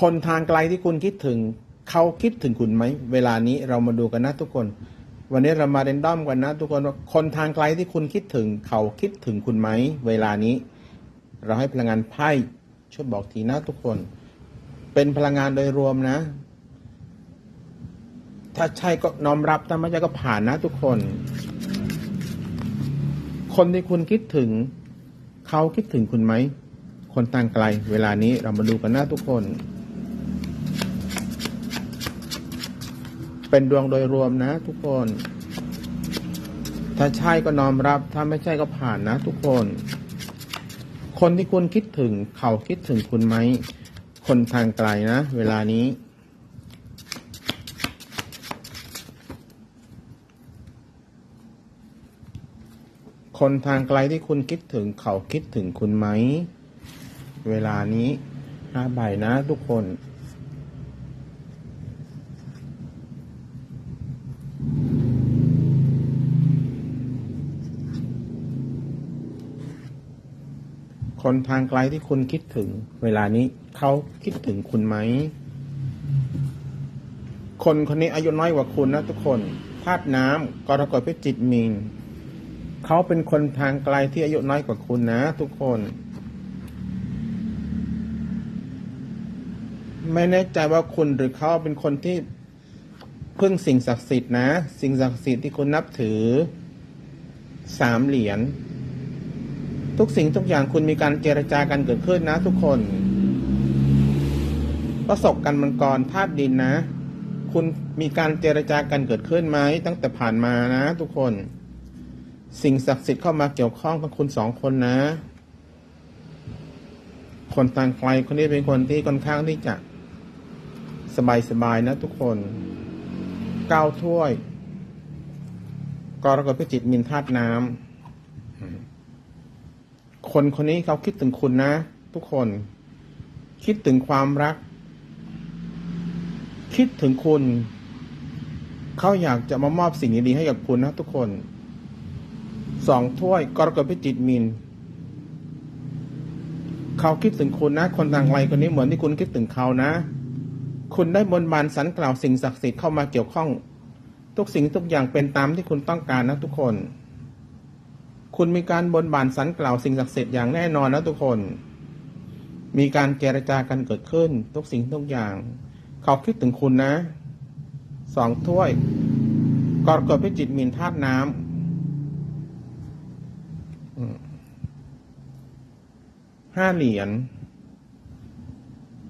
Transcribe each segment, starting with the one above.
คนทางไกลที่คุณคิดถึงเขาคิดถึงคุณไหม เวลานี้เรามาดูกันนะทุกคน วันนี้เรามาเรนดอมกันนะ ทุกคนว่าคนทางไกลที่คุณคิดถึง เขาคิดถึงคุณไหม เวลานี้ เราให้พลังงานไพ่ช่วยบอกทีนะทุกคน เป็นพลังงานโดยรวมนะ ถ้าใช่ก็น้อมรับถ้าไม่ใช่ก็ผ่านนะ ทุกคน คนที่คุณคิดถึง เขาคิดถึงคุณไหม คนต่างไกล เวลานี้เรามาดูกันนะทุกคน เป็นดวงโดยรวมนะ ทุกคน ถ้าใช่ก็น้อมรับ ถ้าไม่ใช่ก็ผ่านนะ ทุกคน คนที่คุณคิดถึง เขาคิดถึงคุณไหม คนทางไกลนะ เวลานี้คนทางไกลที่คุณคิดถึงเขาคิดถึงคุณไหม เวลานี้ห้าใบนะทุกคน คนทางไกลที่คุณคิดถึง เวลานี้เขาคิดถึงคุณไหม คนคนนี้อายุน้อยกว่าคุณนะทุกคนธาตุน้ำกรกฎพิจิตมีนเขาเป็นคนทางไกลที่อายุน้อยกว่าคุณนะ ทุกคนไม่แน่ใจว่าคุณหรือเขาเป็นคนที่พึ่งสิ่งศักดิ์สิทธิ์นะ สิ่งศักดิ์สิทธิ์ที่คุณนับถือสามเหรียญ ทุกสิ่งทุกอย่างคุณมีการเจรจากันเกิดขึ้นนะทุกคน ประสบกันมังกรธาตุดินนะ คุณมีการเจรจากันเกิดขึ้นไหมตั้งแต่ผ่านมานะ ทุกคน สิ่งศักดิ์สิทธิ์เข้ามาเกี่ยวข้องกับคุณสองคนนะ คนต่างไกลคนนี้เป็นคนที่ค่อนข้างที่จะสบายสบายๆนะ ทุกคนเก้าถ้วยกรกฎพิจิตมินธาตุน้ำ คนคนนี้เขาคิดถึงคุณนะ ทุกคน คิดถึงความรัก คิดถึงคุณ เขาอยากจะมามอบสิ่งดีๆให้กับคุณนะ ทุกคนสองถ้วยกรกฎพิจิตมินเขาคิดถึงคุณนะ คนทางไกลคนนี้เหมือนที่คุณคิดถึงเขานะ คุณได้บนบานสันกล่าวสิ่งศักดิ์สิทธิ์เข้ามาเกี่ยวข้อง ทุกสิ่งทุกอย่างเป็นตามที่คุณต้องการนะทุกคน คุณมีการบนบานสันกล่าวสิ่งศักดิ์สิทธิ์อย่างแน่นอนนะทุกคน มีการเจรจากันเกิดขึ้น ทุกสิ่งทุกอย่าง เขาคิดถึงคุณนะสองถ้วยกรกฎพิจิตมินธาตุน้ำห้าเหรียญ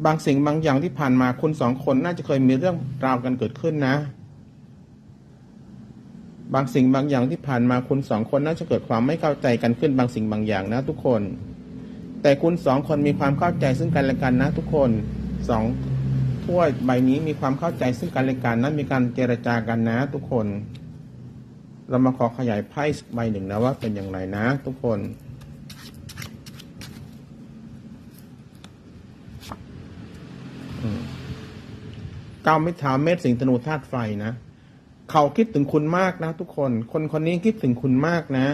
บางสิ่งบางอย่างที่ผ่านมาคุณสองคนน่าจะเคยมีเรื่องราวกันเกิดขึ้นนะ บางสิ่งบางอย่างที่ผ่านมาคุณสองคนน่าจะเกิดความไม่เข้าใจกันขึ้นบางสิ่งบางอย่างนะทุกคน แต่คุณสองคนมีความเข้าใจซึ่งกันและกันนะทุกคนสองถ้วยใบนี้มีความเข้าใจซึ่งกันและกันนะมีการเจรจากันนะทุกคน เรามาขอขยายไพ่ใบหนึ่งนะว่าเป็นอย่างไรนะ ทุกคนเก้าเมิถาเมษสิงธนูธาตุไฟนะ เขาคิดถึงคุณมากนะทุกคน คนคนนี้คิดถึงคุณมากนะ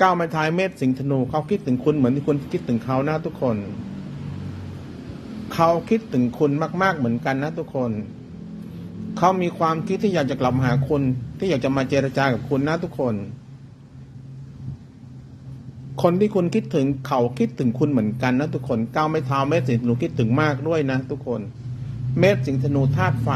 ก้าไม้ท้ายเมษสิงห์ธนูเขาคิดถึงคุณเหมือนที่คุณคิดถึงเขานะทุกคน เขาคิดถึงคุณมาก ๆเหมือนกันนะทุกคน เขามีความคิดที่อยากจะกลับมาหาคุณที่อยากจะมาเจรจากับคุณนะทุกคน คนที่คุณคิดถึงเขาคิดถึงคุณเหมือนกันนะทุกคนก้าวไม่เท้าเม็ดสิงห์ธนูคิดถึงมากด้วยนะทุกคน เมษสิงห์ธนูธาตุไฟ